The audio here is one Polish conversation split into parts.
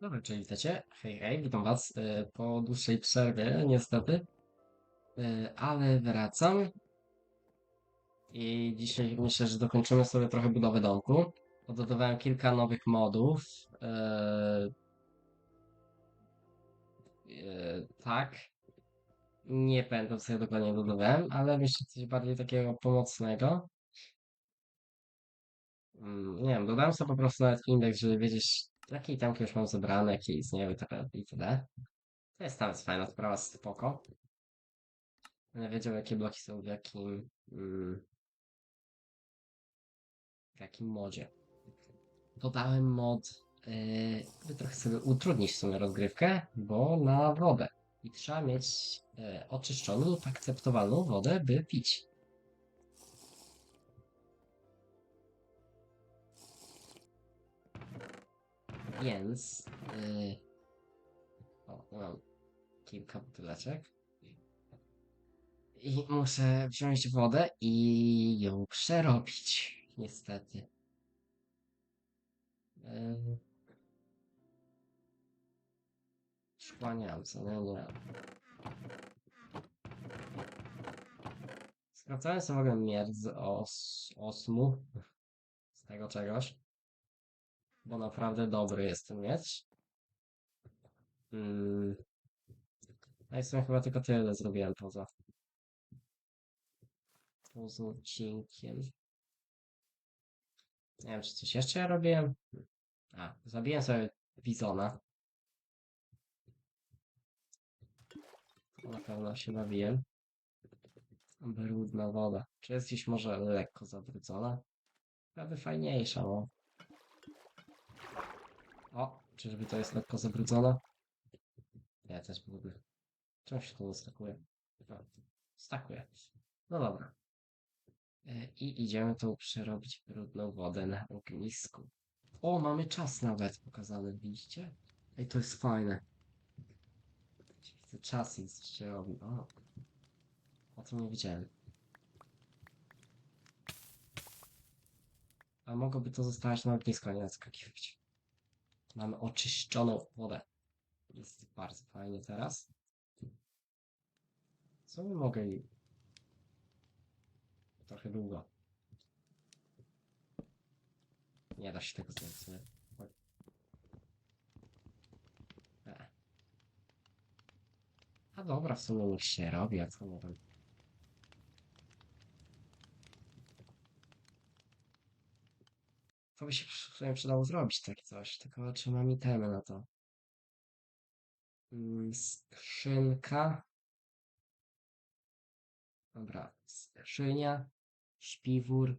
Dobra, czyli witajcie. Hej, hej, witam was e, po dłuższej przerwie, niestety. E, Ale wracam. I dzisiaj myślę, że dokończymy sobie trochę budowę domku. Dodawałem kilka nowych modów. E, tak. Nie pamiętam co ja dokładnie dodawałem, ale myślę coś bardziej takiego pomocnego. Mm, Nie wiem, dodałem sobie po prostu nawet indeks, żeby wiedzieć, jakie itemki już mam zebrane, jakie istnieją itd. To jest nawet fajna sprawa, spoko. Będę wiedział, jakie bloki są w jakim, mm, w jakim modzie. Dodałem mod, yy, by trochę sobie utrudnić w sumie rozgrywkę, bo na wodę. I trzeba mieć yy, oczyszczoną lub akceptowalną wodę, by pić. Więc, yy, o, mam kilka buteleczek. I muszę wziąć wodę i ją przerobić, niestety. Yy... Co nie, nie. Sprawdzałem sobie w ogóle miecz z os osmu. Z tego czegoś. Bo naprawdę dobry jest ten miecz. Mm. A sumie chyba tylko tyle zrobiłem poza poza odcinkiem. Nie wiem, czy coś jeszcze ja robiłem. A, zabiłem sobie bizona. Na pewno się bawiłem. Brudna woda. Czy jest gdzieś może lekko zabrudzona? Prawie fajniejsza, no. O, czyżby to jest lekko? Nie, to jest brudne. Czemu się to stakuje? Stakuje. No dobra. E, I idziemy tą przerobić brudną wodę na ognisku. O, mamy czas nawet pokazany, widzicie? Ej, to jest fajne. Czas się robi. O, o tym nie wiedziałem. A mogłoby to zostać na ognisko, a nie naskakiwać. Mamy oczyszczoną wodę. Jest bardzo fajnie teraz. Co my mogę i... Trochę długo. Nie da się tego sobie. Oj. E. A dobra, w sumie niech się robi, a co nie To by się w sumie przydało zrobić takie coś, tylko czy mam itemy na to? Mm, Skrzynka. Dobra, skrzynia, śpiwór.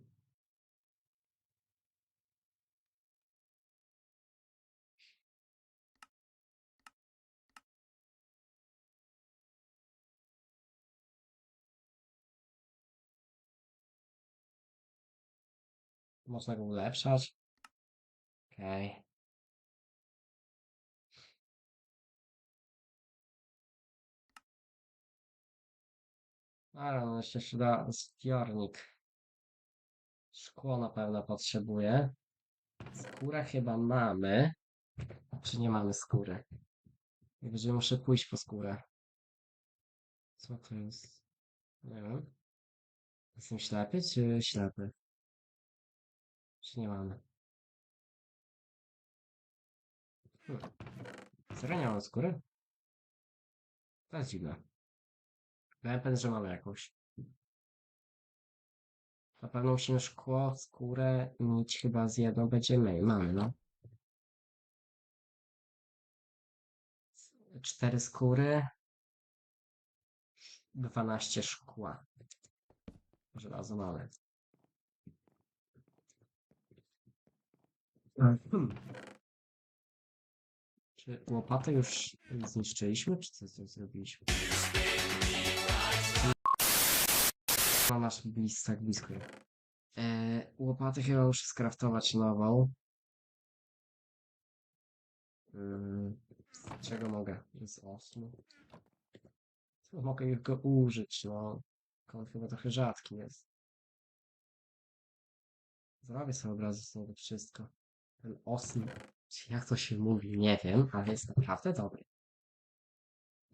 Można go ulepszać. Okej. Ale no jeszcze da zbiornik. Szkło na pewno potrzebuję. Skórę chyba mamy. Czy nie mamy skóry? Najwyżej muszę pójść po skórę. Co to jest? Nie wiem. Jestem ślepy czy ślepy? Czy nie mamy? Hmm. Mam skóry? To jest dziwne. Miałem pewien, że mamy jakąś. Na pewno musimy szkło, skórę mieć chyba z jedną będziemy. Mamy, no. Cztery skóry. 12 szkła. Żelazo mamy. Hmm. Czy łopatę już zniszczyliśmy, czy co z nią zrobiliśmy? Ma nasz blis, tak blisko. Eee, łopatę chyba muszę skraftować nową. Mm, z czego mogę? Z osmu. To mogę go użyć, no. On chyba trochę rzadki jest. Zrobię sobie obrazy z niego wszystko. Ten osm. Jak to się mówi, nie wiem, ale jest naprawdę dobry.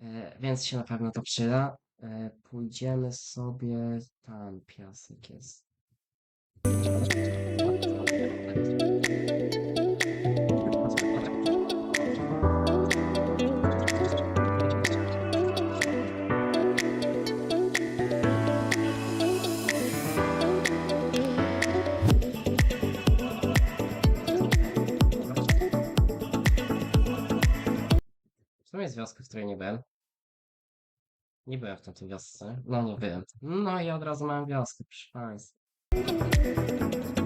E, więc się na pewno to przyda. E, pójdziemy sobie tam, piasek jest. Jest wioska, w której nie byłem. Nie byłem w tamtej wiosce. No nie byłem. No i od razu mam wioskę, proszę państwa.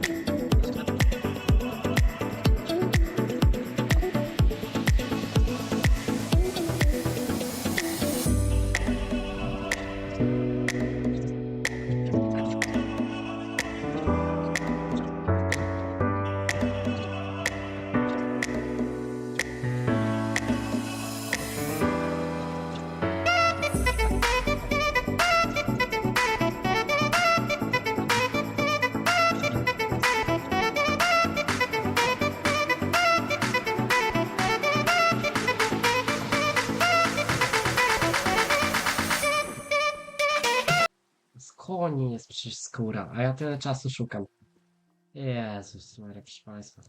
Z koni jest przecież skóra, a ja tyle czasu szukam. Jezus Maria, proszę państwa.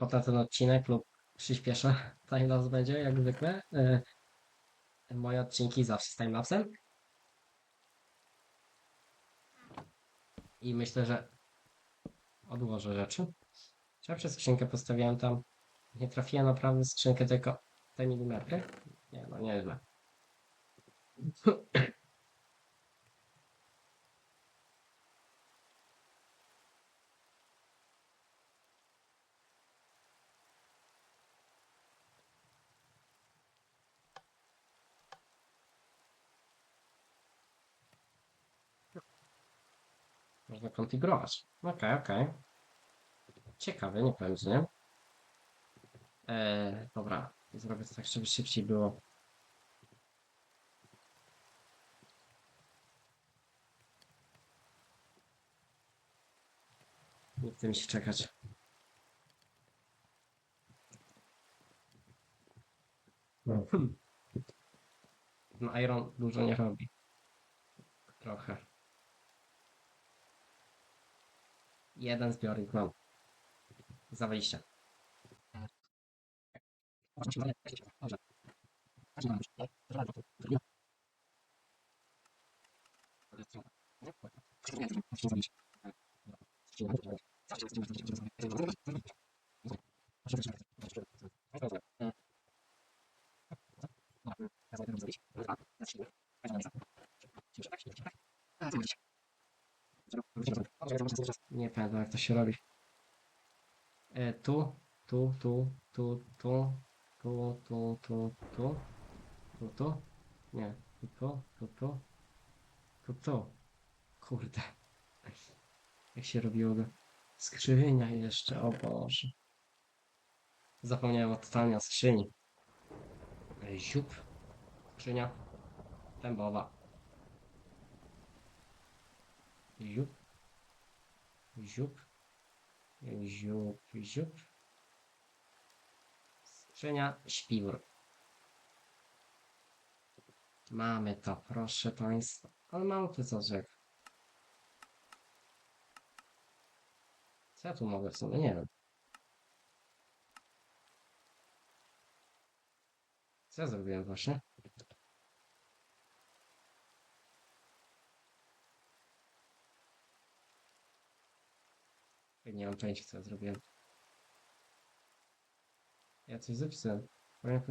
Potem ten odcinek lub przyspieszę timelapse będzie, jak zwykle. E, moje odcinki zawsze z timelapsem. I myślę, że odłożę rzeczy. Czy ja przez skrzynkę postawiłem tam? Nie trafiłem naprawdę skrzynkę, tylko te milimetry. Nie, no nieźle. Można konfigurować. Okej, okej. Ciekawe, nie. Eee, dobra. Zrobię to tak, żeby szybciej było. Nie chcę mi się czekać. No. No Iron dużo nie robi. Trochę. Jeden zbiornik mam. Za wejście. Thank you. Nie pamiętam jak to się robi. E, tu, tu, tu, tu, tu, tu, tu, tu, tu, tu, tu, nie, tu, tu, tu, tu, tu, tu, kurde. Jak się robiło go? Jeszcze, o Boże. Zapomniałem o totalnie o skrzyni. E, Ziup. Skrzynia. Dębowa. Ziup. Ziup. Ziup, ziup. Skrzynia śpiwór. Mamy to, proszę Państwa. Ale tu co rzek. Co ja tu mogę w sumie? Nie wiem. Co ja zrobiłem właśnie? Nie mam pojęcia, co ja zrobiłem. Ja coś zepsułem. Powiem jak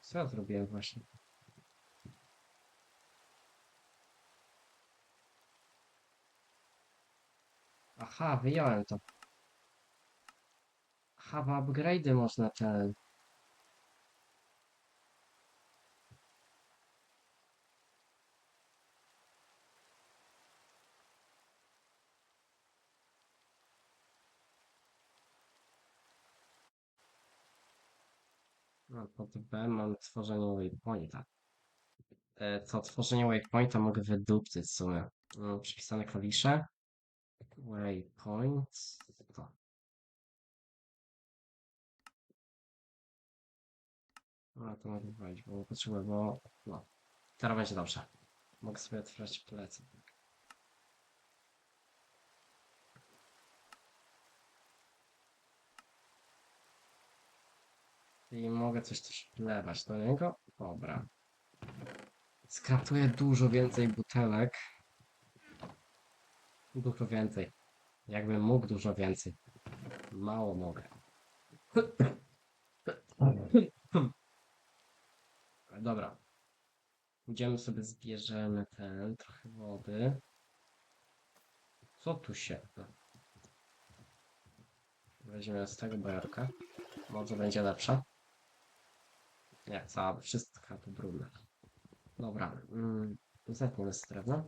co ja zrobiłem właśnie. Aha, wyjąłem to. Aha, bo upgrade'y można ten... No, B mam tworzenie waypointa. E, co tworzenie waypointa mogę wydupcyć w sumie. Mm, Przypisane klawisze. Waypoint. To. No to mogę wejść, bo potrzebuję, bo no. Teraz będzie dobrze. Mogę sobie otworzyć plecy. I mogę coś też wlewać do niego. Dobra. Skraftuję dużo więcej butelek. Dużo więcej. Jakbym mógł dużo więcej. Mało mogę. Dobra. Idziemy sobie, zbierzemy ten, trochę wody. Co tu się... Weźmiemy z tego bajarka. Może będzie lepsza. Nie, cała, wszystka tu brudna. Dobra, mm, zetniemy z drewna.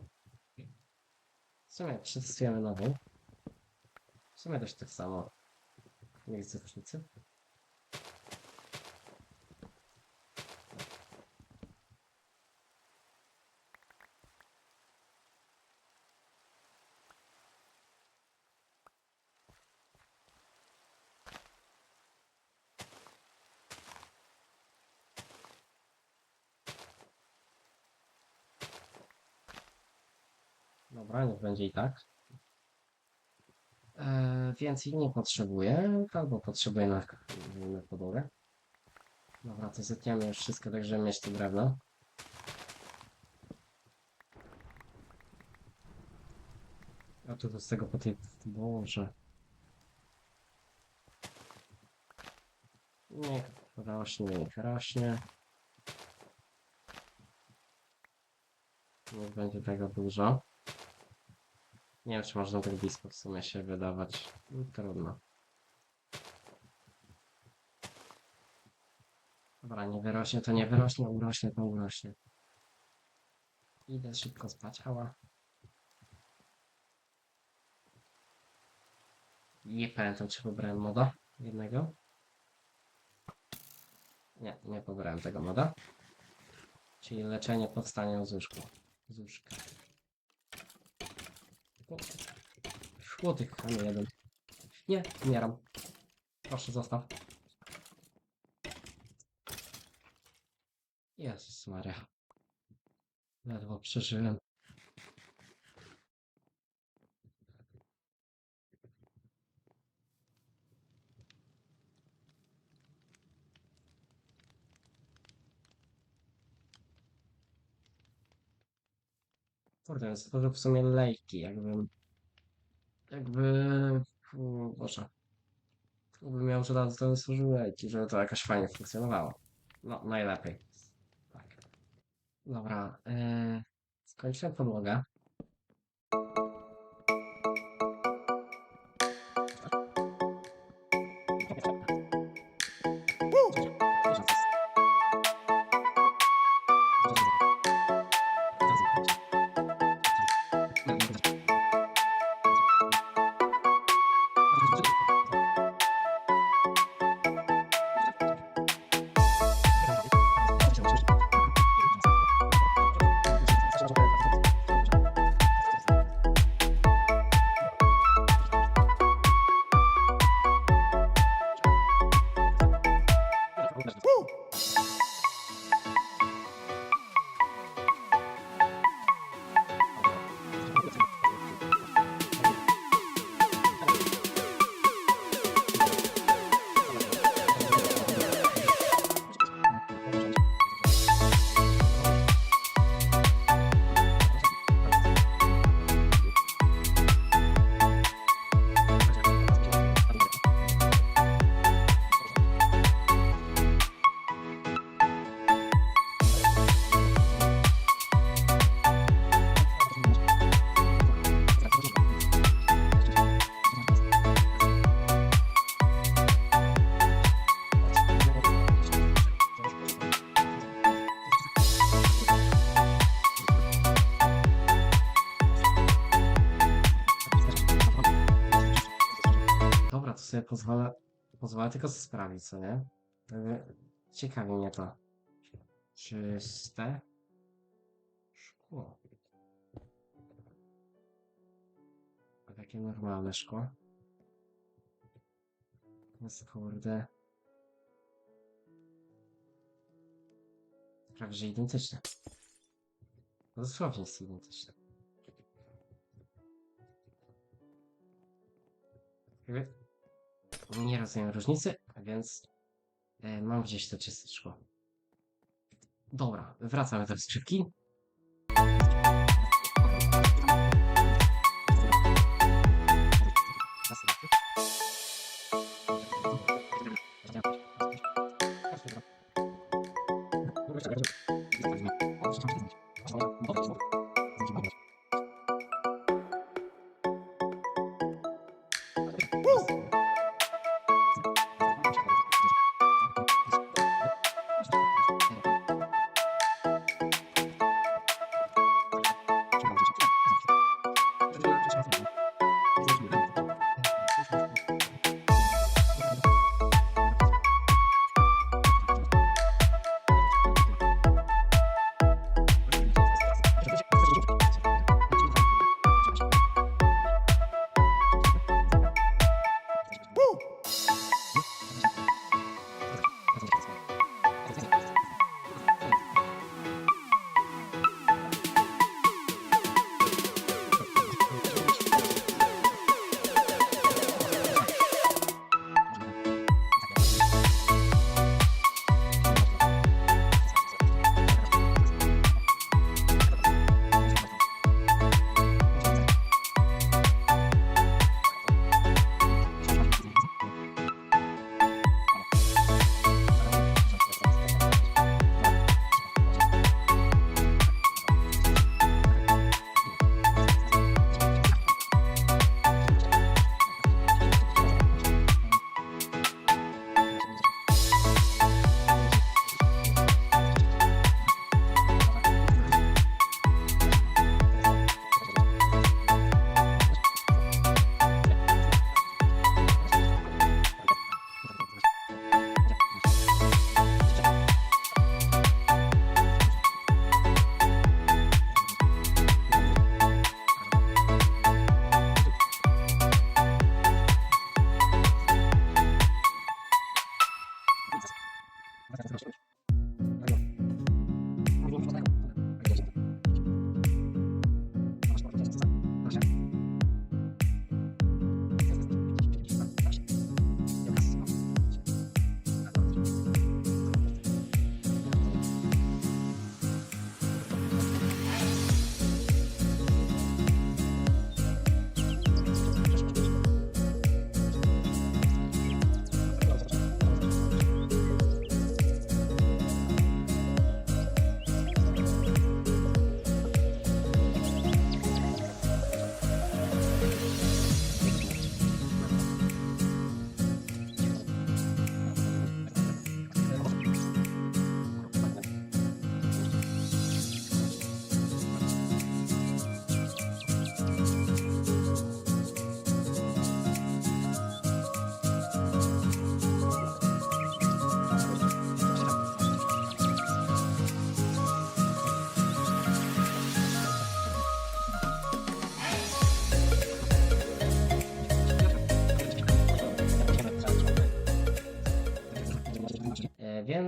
W sumie przetestujemy nową. W sumie też tak samo. Nie widzę różnicy. Dobra, niech będzie i tak. Eee, więcej nie potrzebuję, albo potrzebuję na, na podłogę. Dobra, to zetniemy już wszystko, tak żeby mieć to drewno. A tu z tego po tej... Boże. Niech rośnie, niech rośnie. Niech będzie tego dużo. Nie wiem, czy można tak blisko w sumie się wydawać. No, trudno. Dobra, nie wyrośnie, to nie wyrośnie, urośnie, to urośnie. Idę szybko spać, ała. Nie pamiętam, czy pobrałem moda jednego. Nie, nie pobrałem tego moda. Czyli leczenie powstania z łóżku. Z łóżka. Szło tych chamy jeden. Nie, umieram. Proszę, zostaw. Jezus Maria. Ledwo przeżyłem. Kurde, stworzył w sumie lejki. Jakby... O Boże. Jakbym miał żelazo, to bym stworzył lejki, żeby to jakoś fajnie funkcjonowało. No, najlepiej. Tak. Dobra, yy... skończyłem podłogę. Pozwolę, pozwolę tylko sprawdzić, co nie? Ciekawi mnie to. Czyste szkło. A Takie normalne szkło. Jest kurde. Prawie identyczne. Dosłownie jest identyczne. Nie rozumiem różnicy, więc e, mam gdzieś to czyste szkło. Dobra, wracamy do skrzynki.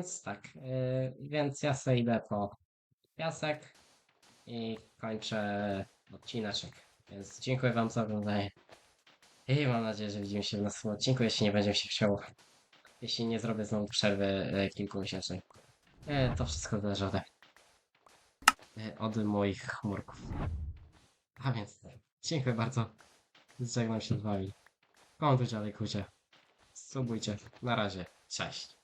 Więc tak, e, więc ja sobie idę po piasek i kończę odcineczek. Więc dziękuję Wam za oglądanie. I mam nadzieję, że widzimy się w następnym odcinku, jeśli nie będzie mi się chciało. Jeśli nie zrobię znowu przerwy e, kilkumiesięcznej. E, To wszystko zależy ode e, od moich chmurków. A więc tak, dziękuję bardzo. Żegnam się z Wami. Komentujcie, lajkujcie. Subujcie. Na razie. Cześć.